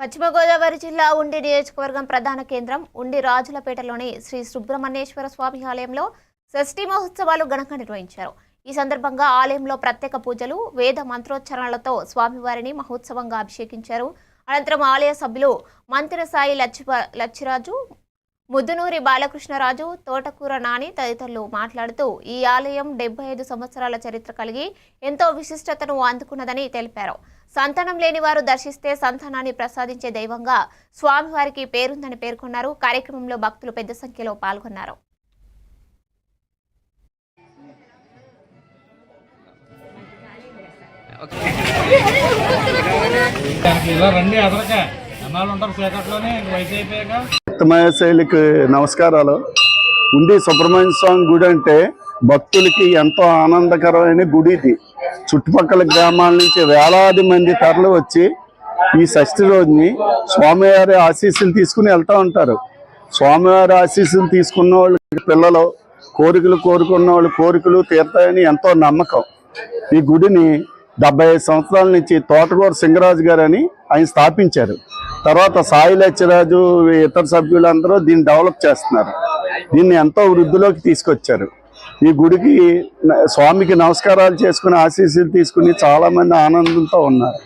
పశ్చిమ గోదావరి జిల్లా ఉండి నియోజకవర్గం ప్రధాన కేంద్రం ఉండి రాజులపేటలోని శ్రీ సుబ్రహ్మణ్యేశ్వర స్వామి ఆలయంలో షష్ఠి మహోత్సవాలు ఘనంగా నిర్వహించారు. ఈ సందర్భంగా ఆలయంలో ప్రత్యేక పూజలు వేద మంత్రోచ్చరణలతో స్వామివారిని మహోత్సవంగా అభిషేకించారు. అనంతరం ఆలయ సభ్యులు మంత్రి సాయి లచ్చి లచ్చిరాజు ముద్దునూరి బాలకృష్ణరాజు తోటకూర నాని తదితరులు మాట్లాడుతూ ఈ ఆలయం డెబ్బై ఐదు సంవత్సరాల చరిత్ర కలిగి ఎంతో విశిష్టతను అందుకున్నదని తెలిపారు. సంతానం లేని వారు దర్శిస్తే సంతానాన్ని ప్రసాదించే దైవంగా స్వామివారికి పేరుందని పేర్కొన్నారు. కార్యక్రమంలో భక్తులు పెద్ద సంఖ్యలో పాల్గొన్నారు. శైలికి నమస్కారాలు. ఉండి సుబ్రహ్మణ్య స్వామి గుడి అంటే భక్తులకి ఎంతో ఆనందకరమైన గుడి ఇది. చుట్టుపక్కల గ్రామాల నుంచి వేలాది మంది తరలి వచ్చి ఈ షష్ఠి రోజుని స్వామివారి ఆశీస్సులు తీసుకుని వెళ్తూ ఉంటారు. స్వామివారి ఆశీస్సులు తీసుకున్న వాళ్ళకి పిల్లలు కోరికలు కోరుకున్న వాళ్ళు కోరికలు తీరుతాయని ఎంతో నమ్మకం. ఈ గుడిని డెబ్బై ఐదు సంవత్సరాల నుంచి తోటకూర సింగరాజు గారు అని ఆయన స్థాపించారు. తర్వాత సాయి లచ్చరాజు ఇతర సభ్యులందరూ దీన్ని డెవలప్ చేస్తున్నారు. దీన్ని ఎంతో వృద్ధిలోకి తీసుకొచ్చారు. ఈ గుడికి స్వామికి నమస్కారాలు చేసుకుని ఆశీస్సులు తీసుకుని చాలా మంది ఆనందంతో ఉన్నారు.